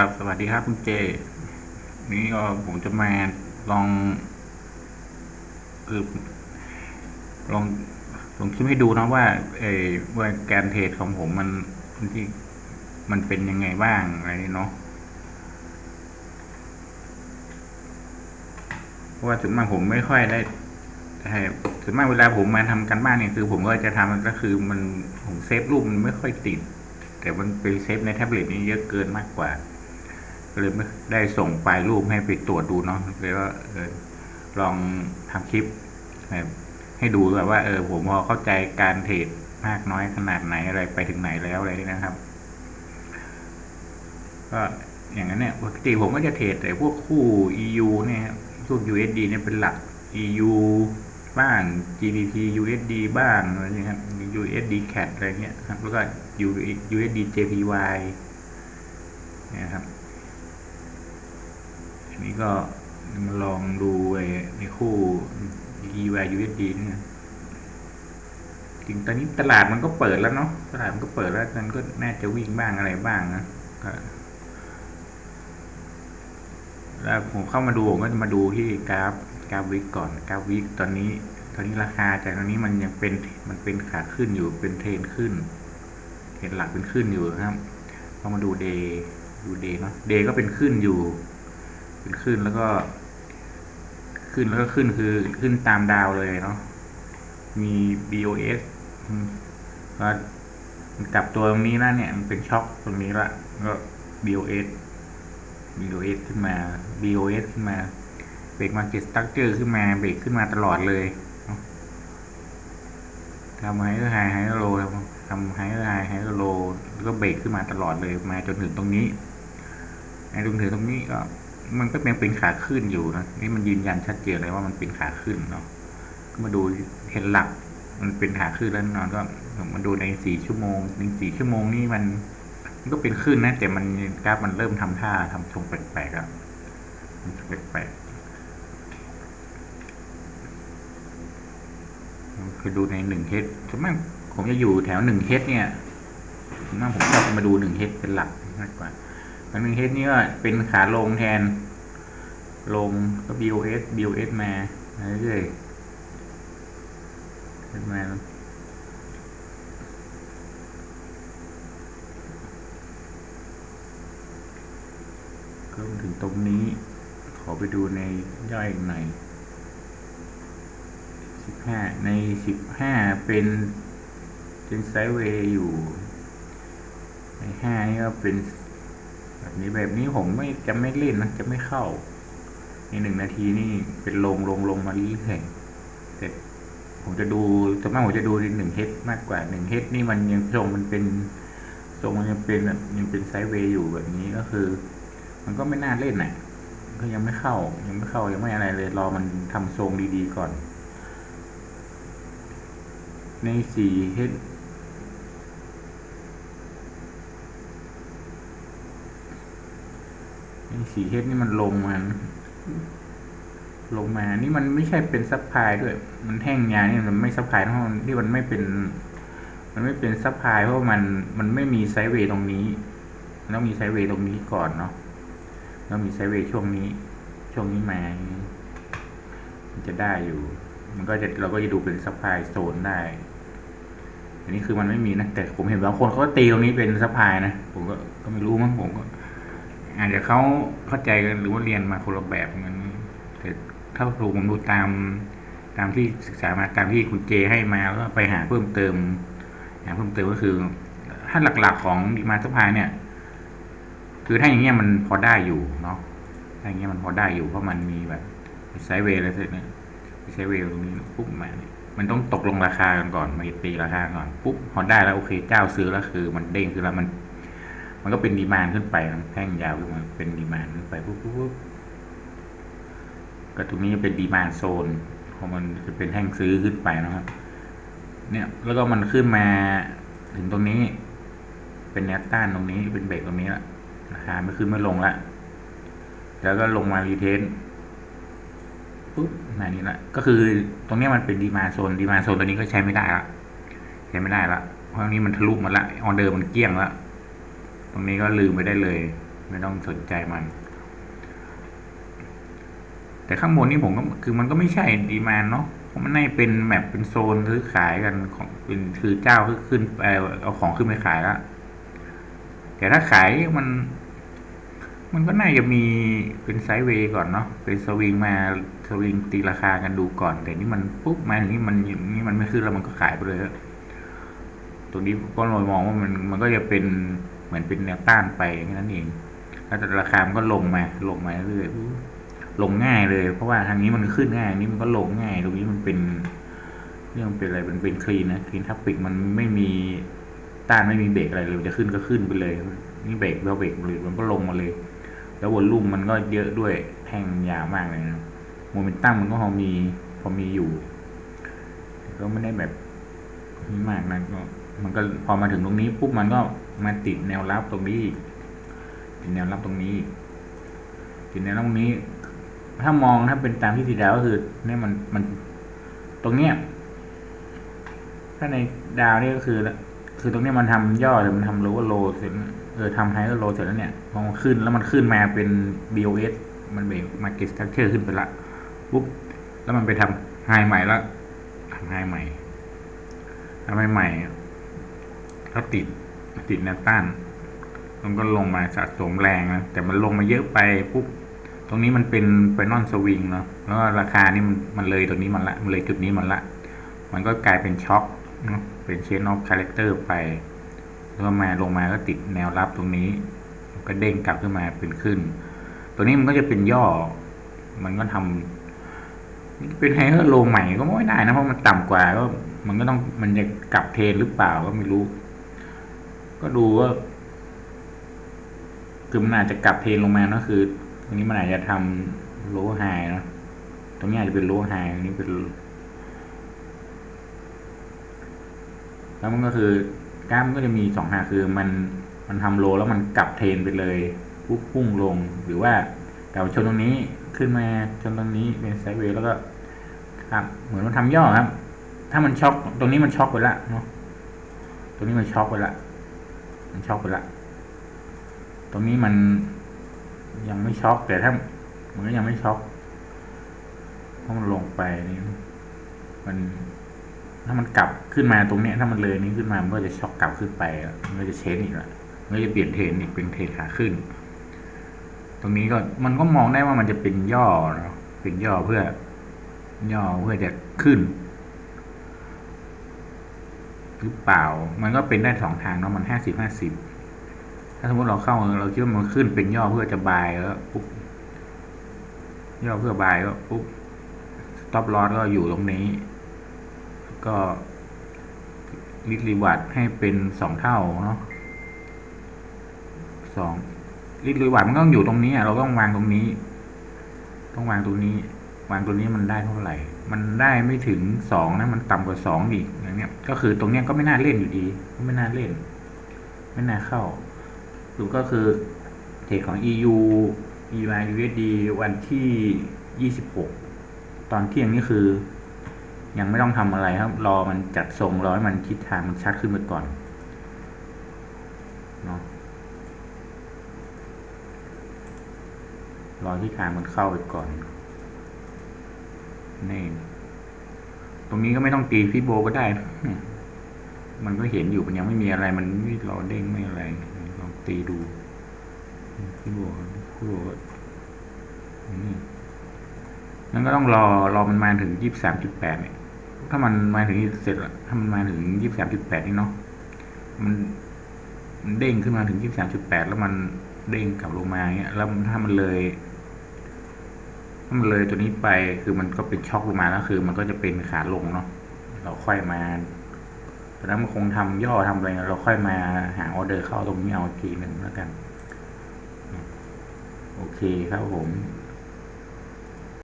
ครับ สวัสดีครับคุณเจ นี่ก็ผมจะมาลองคือลองลองคิดให้ดูนะว่าเออว่าการเทรดของผมมันที่มันเป็นยังไงบ้างอะไรนี่เนาะเพราะว่าส่วนมากผมไม่ค่อยได้แต่ส่วนมากเวลาผมมาทำกันบ้านเนี่ยคือ ผมก็จะทำก็คือมันผมเซฟรูปมันไม่ค่อยติด แต่มันไปเซฟในแท็บเล็ตนี่เยอะเกินมากกว่า เลยไม่ได้ส่งไฟล์รูปให้ไปตรวจดูเนาะเลยว่าเออลองทำคลิปให้ให้ดูแบบว่า เออ ผมพอเข้าใจการเทรดมากน้อยขนาดไหนอะไรไปถึงไหนแล้วอะไรนี่นะครับ ก็อย่างนั้นเนี่ยปกติผมก็จะเทรดแต่พวกคู่ EU เนี่ยพวก USD เนี่ยเป็นหลัก EU บ้าง GBP USD บ้างอะไรอย่างเงี้ยครับ USD CAD อะไรเงี้ยครับ แล้วก็ USD JPY เนี่ยครับ อันนี้ก็มาลองดูไอ้ในคู่ EY USD เนี่ยจริงตอนนี้ตลาดมันก็เปิดแล้วเนาะตลาดมันก็เปิดแล้วมันก็น่าจะวิ่งบ้างอะไรบ้างนะก็แล้วผมเข้ามาดูผมก็จะมาดูที่กราฟกราฟวิกก่อนกราฟวิกตอนนี้ ตอนนี้ราคาจากตอนนี้มันยังเป็นมันเป็นขาขึ้นอยู่เป็นเทรนขึ้นเทรนหลักเป็นขึ้นอยู่นะครับพอมาดูเดย์ดูเดย์เนาะเดย์ก็เป็นขึ้นอยู่ ขึ้นขึ้นแล้วก็ ขึ้นแล้วก็ขึ้นคือขึ้นตามดาวเลยเนาะมี BOS อืมก็กลับตัวตรงนี้แล้วเนี่ยมันเป็นช็อคตรงนี้ละก็ BOS BOS ขึ้นมา BOS ขึ้นมาเบรกมาเก็ตสตั๊กเจอขึ้นมาเบรกขึ้นมาตลอดเลยทำไฮก็ไฮไฮก็โลทำไฮก็ไฮไฮก็โลแล้วก็เบรกขึ้นมาตลอดเลยมาจนถึงตรงนี้ในจนถึงตรงนี้ก็ มันก็ยังเป็นขาขึ้นอยู่นะนี่มันยืนยันชัดเจนเลยว่ามันเป็นขาขึ้นเนาะมาดูเห็นหลัก มันเป็นขาขึ้นแล้วแน่นอนก็มาดูในสี่ชั่วโมงในสี่ชั่วโมงนี่มันมันก็เป็นขึ้นนะแต่มันกราฟมันเริ่มทำท่าทำทรงแปลกๆแล้วมันแปลกๆคือดูในหนึ่งเฮดส่วนมากผมจะอยู่แถวหนึ่งเฮดเนี่ยส่วนมากผมชอบมาดูหนึ่งเฮดเป็นหลักมากกว่า มันนึงเฮดนี่ก็เป็นขาลงแทน ลงก็ BOS BOS มาเรื่อยๆขึ้นมาแล้วก็มาถึงตรงนี้ ขอไปดูในย่อยอีกหน่อยสิบห้าในสิบห้าเป็นเป็นไซด์เวย์อยู่ ในห้านี่ก็เป็น นี้แบบนี้ผมไม่จะไม่เล่นนะจะไม่เข้า ในหนึ่งนาทีนี่เป็นลงลงลงมาเรื่อยๆแต่ผมจะดูส่วนมากผมจะดูในหนึ่งเฮดมากกว่าหนึ่งเฮดนี่มันยังทรงมันเป็นทรงมันยังเป็นแบบยังเป็นไซด์เวย์อยู่แบบนี้ก็คือ มันก็ไม่น่าเล่นน่ะก็ยังไม่เข้า ยังไม่เข้ายังไม่อะไรเลยรอมันทำทรงดีๆก่อน ในสี่เฮด สีเฮดนี่มันลงมาลงมา นี่มันไม่ใช่เป็นซับพลายด้วย มันแท่งยาเนี่ยมันไม่ซับพลายเพราะมันที่มันไม่เป็น มันไม่เป็นซับพลายเพราะมันมันไม่มีไซเวย์ตรงนี้มันต้องมีไซเวย์ตรงนี้ก่อนเนาะแล้วมีไซเวย์ช่วงนี้ ช่วงนี้มามันจะได้อยู่ มันก็จะเราก็จะดูเป็นซับพลายโซนได้ อันนี้คือมันไม่มีนะ แต่ผมเห็นบางคนเขาก็ตีตรงนี้เป็นซับพลายนะ ผมก็ก็ไม่รู้มั้งผมก็ อาจจะเขาเข้าใจกันหรือว่าเรียนมาคนละแบบมันแต่ถ้าถูผมดูตามตามที่ศึกษามาตามที่คุณเจให้มาแล้วไปหาเพิ่มเติมหาเพิ่มเติมก็คือถ้าหลักๆของดีมาสพายเนี่ย คือถ้าอย่างเงี้ยมันพอได้อยู่เนาะถ้าอย่างเงี้ยมันพอได้อยู่เพราะมันมีแบบไซเวย์อะไรเสร็จเนี่ยไซเวย์ตรงนี้ปุ๊บมาเนี่ยมันต้องตกลงราคากันก่อนมาตีราคาก่อนปุ๊บพอได้แล้วโอเคเจ้าซื้อแล้วคือ มันเด้งคือแล้วมัน มันก็เป็นดีมานขึ้นไปแท่งยาวขึ้นมาเป็นดีมานขึ้นไปปุ๊บปุ๊บก็ตรงนี้เป็นดีมานโซนพอมันจะเป็นแท่งซื้อขึ้นไปนะครับ เนี่ยแล้วก็มันขึ้นมาถึงตรงนี้ เป็นแนวต้านตรงนี้เป็นเบรกตรงนี้ละราคาไม่ขึ้นไม่ลงละแล้วก็ลงมารีเทนปุ๊บมานี้ละก็คือตรงนี้มันเป็นดีมาโซนดีมาโซนตัวนี้ก็ใช้ไม่ได้ละใช้ไม่ได้ละเพราะตรงนี้มันทะลุมาละออเดอร์มันเกี้ยงละ ตรงนี้ก็ลืมไปได้เลย ไม่ต้องสนใจมัน แต่ข้างบนนี่ผมก็คือมันก็ไม่ใช่ดีมานเนาะเพราะมันน่าจะเป็นแมปเป็นโซนซื้อขายกันของเป็นคือเจ้าขึ้นไปเอาของขึ้นไปขายละแต่ถ้าขายมัน มันก็น่าจะมีเป็นไซด์เวย์ก่อนเนาะเป็นสวิงมาสวิงตีราคากันดูก่อน แต่นี่มันปุ๊บมาถึงนี่มันนี่มันไม่ขึ้นแล้วมันก็ขายไปเลยตรงนี้ก็เลยมองว่ามันมันก็จะเป็น มือนเป็นแนวต้านไปแค่นั้นเอง แล้วแต่ราคามันก็ลงมาลงมาเรื่อยๆลงง่ายเลย เพราะว่าทางนี้มันขึ้นง่ายนี้มันก็ลงง่าย ตรงนี้มันเป็นเรื่องเป็นอะไรมันเป็นคลีนนะคลีนทับปิกมันไม่มีต้านไม่มีเบรกอะไรเลยจะขึ้นก็ขึ้นไปเลย นี่เบรกแล้วเบรกเลยมันก็ลงมาเลย แล้ววอลลุ่มมันก็เยอะด้วยแท่งยาวมากเลยนะโมเมนตัมมันก็พอมีพอมีอยู่ก็ไม่ได้แบบนี่มากนะก็มันก็พอมาถึงตรงนี้ปุ๊บมันก็ มาติดแนวรับตรงนี้อีกติดแนวรับตรงนี้อีกติดแนวรับตรงนี้ ถ้ามองถ้าเป็นตามที่สีดาวก็คือเนี่ยมันมันตรงเนี้ยถ้าในดาวนี่ก็คือ คือตรงเนี้ยมันทำย่อหรือมันทำโลว์โลเสร็จเออทำไฮโลเสร็จแล้วเนี่ยพอมันขึ้นแล้วมันขึ้นมาเป็น BOS มันเบรกมาเก็ตสตรัคเจอร์ขึ้นไปละปุ๊บแล้วมันไปทำไฮใหม่ละทำไฮใหม่ทำไฮใหม่แล้วติด ติดแนวต้านมันก็ลงมาสะสมแรงนะแต่มันลงมาเยอะไปปุ๊บตรงนี้มันเป็นไฟนอลสวิงเนาะแล้วราคานี่มันมันเลยตรงนี้มันละมันเลยจุดนี้มันละ มันก็กลายเป็นช็อคเนาะเป็นเชนออฟคาแรคเตอร์ไปแล้วมาลงมาก็ติดแนวรับตรงนี้ ก็เด้งกลับขึ้นมาเป็นขึ้น ตัวนี้มันก็จะเป็นย่อ มันก็ทำเป็นไฮเออร์โลใหม่ก็ไม่ได้นะเพราะมันต่ำกว่าก็มันก็ต้องมันจะกลับเทรนหรือเปล่าก็ไม่รู้ ก็ดูว่าคือมันอาจจะกลับเทรนลงมาเนอะคือ ตรงนี้มันอาจจะทำโลไฮเนาะตรงนี้อาจจะเป็นโลไฮตรงนี้เป็น แล้วมันก็คือกล้ามก็จะมีสองหาคือมันมันทำโลแล้วมันกลับเทรนไปเลยปุ๊บพุ่งลงหรือว่าแต่ชนตรงนี้ขึ้นมาชนตรงนี้เป็นไซด์เวย์แล้วก็ครับเหมือนมันทำย่อครับ ถ้ามันช็อกตรงนี้มันช็อกไปละเนาะตรงนี้มันช็อกไปละ มันช็อกไปละ ตรงนี้มันยังไม่ช็อกแต่ถ้ามันก็ยังไม่ช็อกเพราะมันลงไปนี่มันถ้ามันกลับขึ้นมาตรงเนี้ยถ้ามันเลยนี้ขึ้นมามันก็จะช็อกกลับขึ้นไปมันก็จะเชนอีกละมันก็จะเปลี่ยนเทนอีกเป็นเทนขาขึ้น ตรงนี้ก็มันก็มองได้ว่ามันจะเป็นย่อเนาะเป็นย่อเพื่อย่อเพื่อจะขึ้น หรือเปล่า มันก็เป็นได้สองทางเนาะมันห้าสิบห้าสิบถ้าสมมติเราเข้าเราคิดว่ามันขึ้นเป็นย่อเพื่อจะบายแล้วปุ๊บย่อเพื่อบายก็ปุ๊บสต็อปลอสก็อยู่ตรงนี้ ก็ลิทรีวัตให้เป็นสองเท่าเนาะสองลิทรีวัตมันก็ต้องอยู่ตรงนี้เราต้องวางตรงนี้ ต้องวางตรงนี้ วางตัวนี้มันได้เท่าไหร่ มันได้ไม่ถึงสองนะ มันต่ำกว่าสองอีกอย่างเนี้ย ก็คือตรงเนี้ยก็ไม่น่าเล่นอยู่ดี ก็ไม่น่าเล่น ไม่น่าเข้าหรือก็คือเทรดของ EU EY USD วันที่ยี่สิบหกตอนเที่ยงนี่คือ ยังไม่ต้องทำอะไรครับ รอมันจัดทรงรอให้มันทิศทางมันชัดขึ้นไปก่อนเนาะรอทิศทางมันเข้าไปก่อน นี่ ตรงนี้ก็ไม่ต้องตีฟิโบก็ได้ มันก็เห็นอยู่มันยังไม่มีอะไร มันไม่รอเด้งไม่อะไร ลองตีดูฟิโบฟิโบนี่นั่นก็ต้องรอรอมันมาถึงยี่สิบสามจุดแปดเนี่ยถ้ามันมาถึงเสร็จละถ้ามันมาถึงยี่สิบสามจุดแปดนี่เนาะมันมันเด้งขึ้นมาถึงยี่สิบสามจุดแปดแล้วมันเด้งกลับลงมาเงี้ย แล้วถ้ามันเลย มันเลยตัวนี้ไปคือมันก็เป็นช็อกลงมาแล้วคือ มันก็จะเป็นขาลงเนาะเราค่อยมาแต่นั้นมันคงทำย่อทำอะไรเราค่อยมาหาออเดอร์เข้าตรงนี้เอาทีหนึ่งแล้วกัน โอเคครับผม